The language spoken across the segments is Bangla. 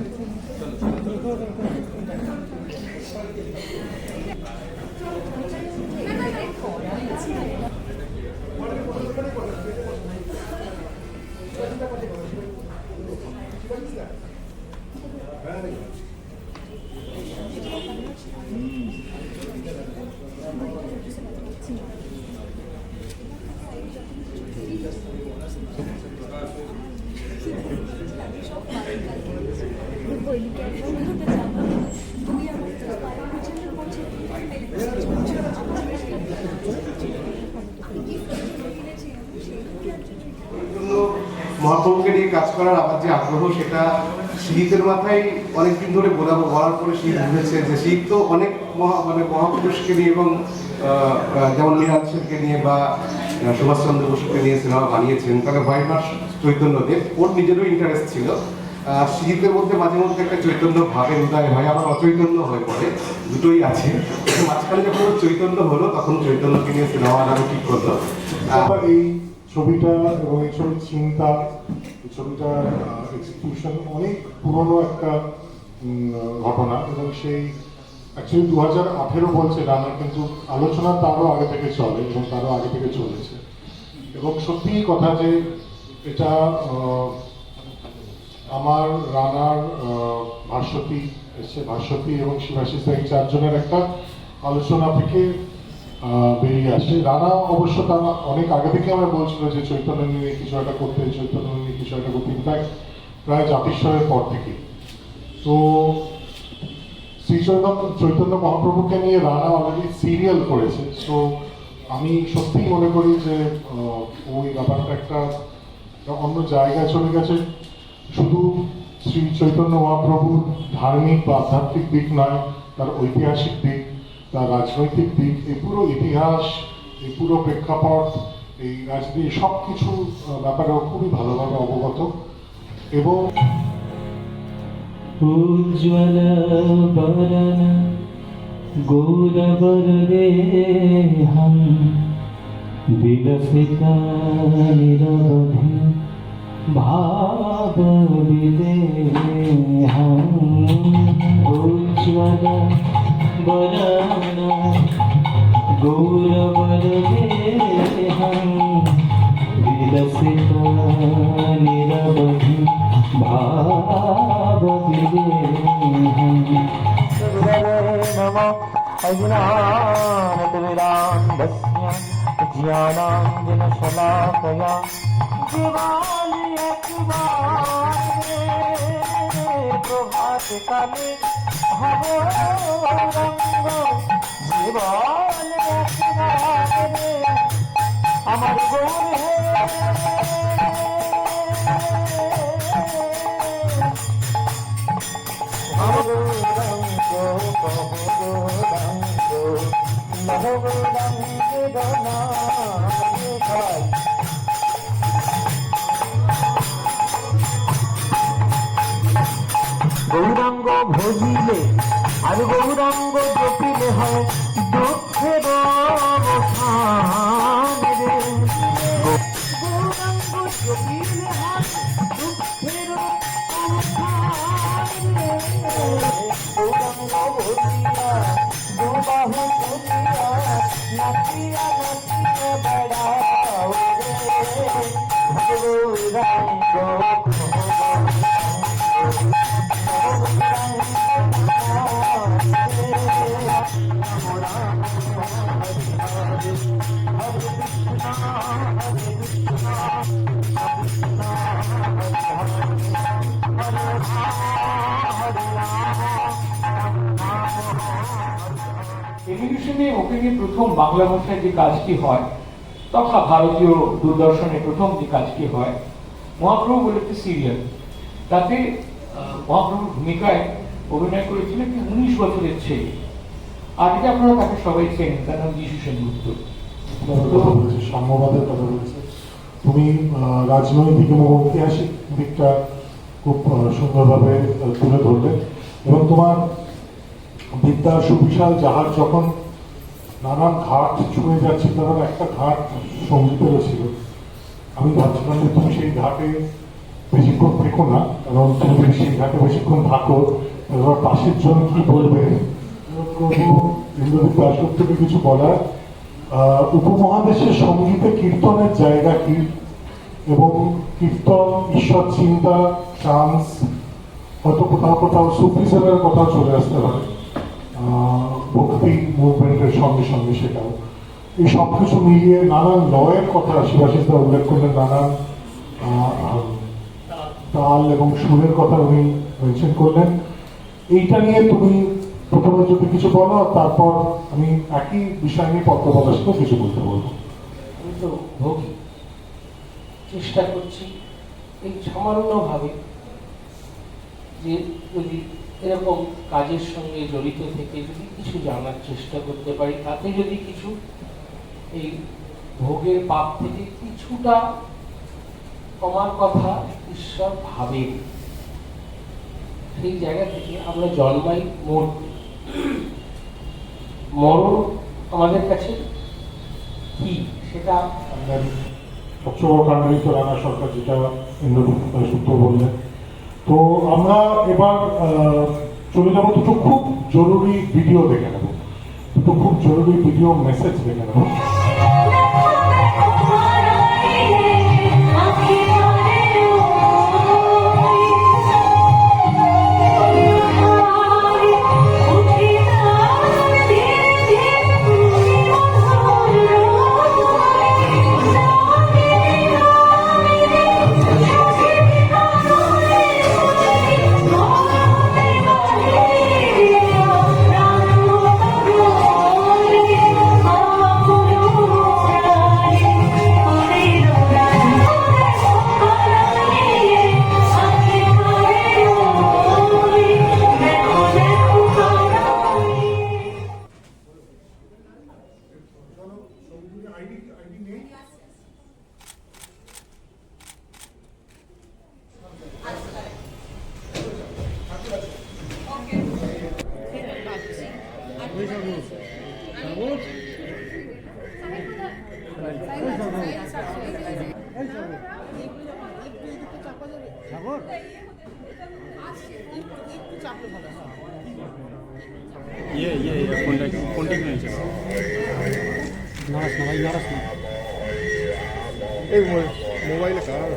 জন্য করার আমার যে আগ্রহ সেটা শীতের মাথায় অনেকদিন ধরে বলা বলার পরে শীত বুঝেছে যে শীত তো অনেক মানে মহাপুরুষকে নিয়ে এবং যেমন সেনকে নিয়ে বা সুভাষচন্দ্র বসুকে নিয়ে সিনেমা বানিয়েছেন তাহলে হোয়াইট মাস চৈতন্যদেব ওর নিজেরও ইন্টারেস্ট ছিল। শীতের মধ্যে মাঝে মধ্যে একটা চৈতন্য ভাবের উদয় হয় আবার অচৈতন্য হয়ে পড়ে দুটোই আছে। মাঝখানে যখন চৈতন্য হলো তখন চৈতন্যকে নিয়ে সিনেমা বানানো ঠিক আহ, আবার এই ছবিটা এবং এই ছবির চিন্তা ছবিটার এক্সিকিউশন অনেক পুরনো একটা ঘটনা এবং সেই অ্যাকচুয়ালি দু হাজার আঠেরো বলছে রানা, কিন্তু আলোচনা তারও আগে থেকে চলে এবং তারও আগে থেকে চলেছে। এবং সত্যি কথা যে এটা আমার রানার ভাস্বতী এসছে ভাস্বতী এবং শিবাশিস এই চারজনের একটা আলোচনা থেকে বেরিয়ে আসে। রানা অবশ্য তার অনেক আগে থেকে আমরা বলছিল যে চৈতন্য নিয়ে কিছু একটা করতে, চৈতন্য নিয়ে কিছু একটা করতে। ইনফ্যাক্ট প্রায় জাতিস্বরের পর থেকে। তো শ্রী চৈতন্য চৈতন্য মহাপ্রভুকে নিয়ে রানা অলরেডি সিরিয়াল করেছে। সো আমি সত্যিই মনে করি যে ওই ব্যাপারটা একটা অন্য জায়গায় চলে গেছে। শুধু শ্রী চৈতন্য মহাপ্রভুর ধার্মিক বা আধ্যাত্মিক দিক নয়, তার ঐতিহাসিক দিক তার রাজনৈতিক দিক, এই পুরো ইতিহাস, এই পুরো প্রেক্ষাপট, এই রাজনীতি সব কিছু ব্যাপারেও খুবই ভালোভাবে অবগত। এবং উজ্জ্বল বরণ গৌরবর্দেহম বিলসিত নিরবধি ভাববিদেহম উজ্জ্বল বিলসিত নিরবধি ভাববিদেহম নমঃ অজ্ঞানতিমিরান্ধস্য জ্ঞানাঞ্জনশলাকয়া প্রভাতকালে ভব রঙ্গ জীবন আমার গৌরে গৌরাঙ্গ গৌরাঙ্গ জপিলে হয় দুঃখের অবসান টেলিভিশনে ওপেনে প্রথম বাংলা ভাষায় যে কাজটি হয়, তথা ভারতীয় দূরদর্শনে প্রথম যে কাজটি হয়, মহাপ্রভু বলে একটি সিরিয়াল তাতে মহাপ্রভুর ভূমিকায় অভিনয় করেছিলেন একটি উনিশ বছরের ছেলে। আজকে আপনারা তাকে সবাই চেনেন, তার নাম যিশু সেনগুপ্ত। সাম্যবাদের কথা বলেছে। তুমি রাজনৈতিক এবং ঐতিহাসিক দিকটা খুব সুন্দরভাবে তুলে ধরলে। এবং তোমার বিদ্যা সুবিশাল জাহাজ যখন নানান ঘাট ছুঁয়ে যাচ্ছে তখন একটা ঘাট সঙ্গীতেরও ছিল। আমি ভাবছিলাম যে তুমি সেই ঘাটে বেশিক্ষণ থেকো না, কারণ তুমি যদি সিংহাতে বেশিক্ষণ থাকো এবার পাশের জন কি বলবে? ইন্দ্রদীপ দাসগুপ্তকে কিছু বলার। উপমহাদেশের সঙ্গীতে কীর্তনের জায়গা কি? এবং কীর্তন, ঈশ্বর চিন্তা ট্রান্স হয়তো কোথাও কোথাও সুফিজমের কথা চলে আসতে পারে। ভক্তি মুভমেন্টের সঙ্গে সঙ্গে সেটাও এই সব কিছু মিলিয়ে নানান লয়ের কথা শিবাশিসদা উল্লেখ করলেন, নানান তাল এবং সুরের কথা উনি মেনশন করলেন। এইটা নিয়ে তুমি প্রথমে যদি কিছু বলো, তারপর আমি একই বিষয় নিয়ে পত্র পত্রপ্রকাশকে কিছু বলতে বলব। আমি তো ভোগী। চেষ্টা করছি এই সামান্যভাবে যে যদি এরকম কাজের সঙ্গে জড়িত থেকে যদি কিছু জানার চেষ্টা করতে পারি, তাতে যদি কিছু এই ভোগের পাপ থেকে কিছুটা কমার কথা ঈশ্বর ভাবেন, সেই জায়গা থেকে আমরা জন্মাই মোট মরণ আমাদের কাছে কি সেটা বড় কাণ্ডারিত সরকার যেটা ইন্দ্রদীপ সূত্র বললেন। তো আমরা এবার চলে যাব দুটো খুব জরুরি ভিডিও দেখে নেব। দুটো খুব জরুরি ভিডিও মেসেজ দেখে নেব। ইয়ে ইয়ে ইয়ে কন্ট্যাক্ট কন্ট্যাক্ট নিয়েছে নারাস না ভাই নারাস না এই মোবাইলে কার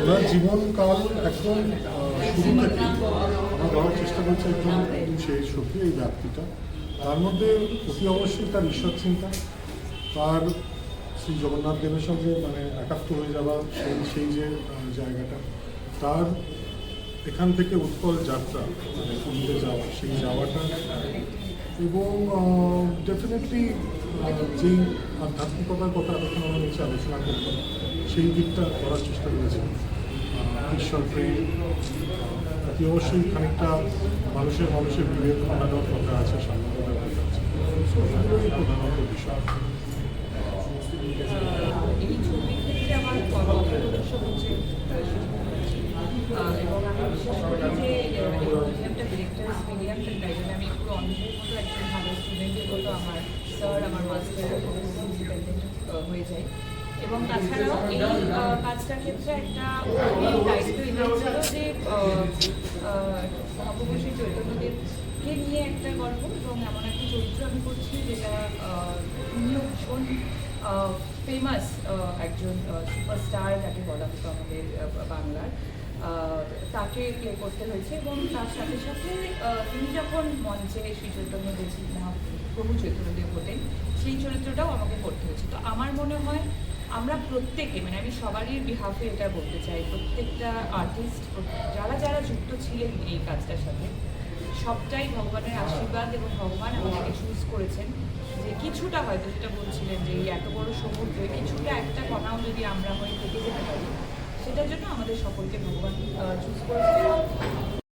ওনার জীবনকাল একদম শুরু থেকে আমরা বলার চেষ্টা করছে একদম সেই সত্যি এই ব্যক্তিটা তার মধ্যে অতি অবশ্যই তার ঈশ্বর চিন্তা। তার শ্রী জগন্নাথ দেবের সঙ্গে মানে একাত্ম হয়ে যাওয়া সেই সেই যে জায়গাটা। তার এখান থেকে উৎকল যাত্রা মানে পুরীতে যাওয়া, সেই যাওয়াটা। এবং ডেফিনেটলি যেই আধ্যাত্মিকতার কথা এতক্ষণ আমরা নিচে আলোচনা করলাম, সেই দিকটা করার চেষ্টা করেছি। ঈশ্বর প্রেম অতি অবশ্যই খানিকটা মানুষের মানুষের বিবেক খণ্ডানোর কথা আছে সাম্যতার কথা আছে। প্রধানত বিষয় এই ছবির ক্ষেত্রে আমার কর্মপ্রদর্শ হচ্ছে আহ, এবং আমি বিশ্বাস করি যে আহ, এই মিডিয়ামটা ডিরেক্টার্স মিডিয়াম তাই জন্য আমি পুরো অন্ধের মতো একজন ভালো স্টুডেন্টের মতো আমার স্যার আমার মাস্টার ইন্ডিপেন্ডেন্ট হয়ে যায় এবং তাছাড়াও এই আহ, কাজটার ক্ষেত্রে একটা দায়িত্ব এটা যে নিয়ে একটা গল্প এবং এমন একটা চরিত্র আমি করছি যেটা ভীষণ ফেমাস একজন সুপারস্টার যাকে বলা হতো আমাদের বাংলার। তাকে প্লে করতে হয়েছে এবং তার সাথে সাথে তিনি যখন মঞ্চে শ্রী চৈতন্য দেবী মহাপ্রভু চৈতন্যদেব হতেন সেই চরিত্রটাও আমাকে করতে হয়েছে। তো আমার মনে হয় আমরা প্রত্যেকে মানে আমি সবারই বিহাফে এটা বলতে চাই, প্রত্যেকটা আর্টিস্ট যারা যারা যুক্ত ছিলেন এই কাজটার সাথে, সবটাই ভগবানের আশীর্বাদ এবং ভগবান আমাদেরকে চুজ করেছেন যে কিছুটা হয়তো যেটা বলছিলেন যে এই এত বড় সমুদ্রে কিছুটা একটা কণাও যদি আমরা হয়ে থেকে যেতে পারি, সেটার জন্য আমাদের সকলকে ভগবান চুজ করেছেন।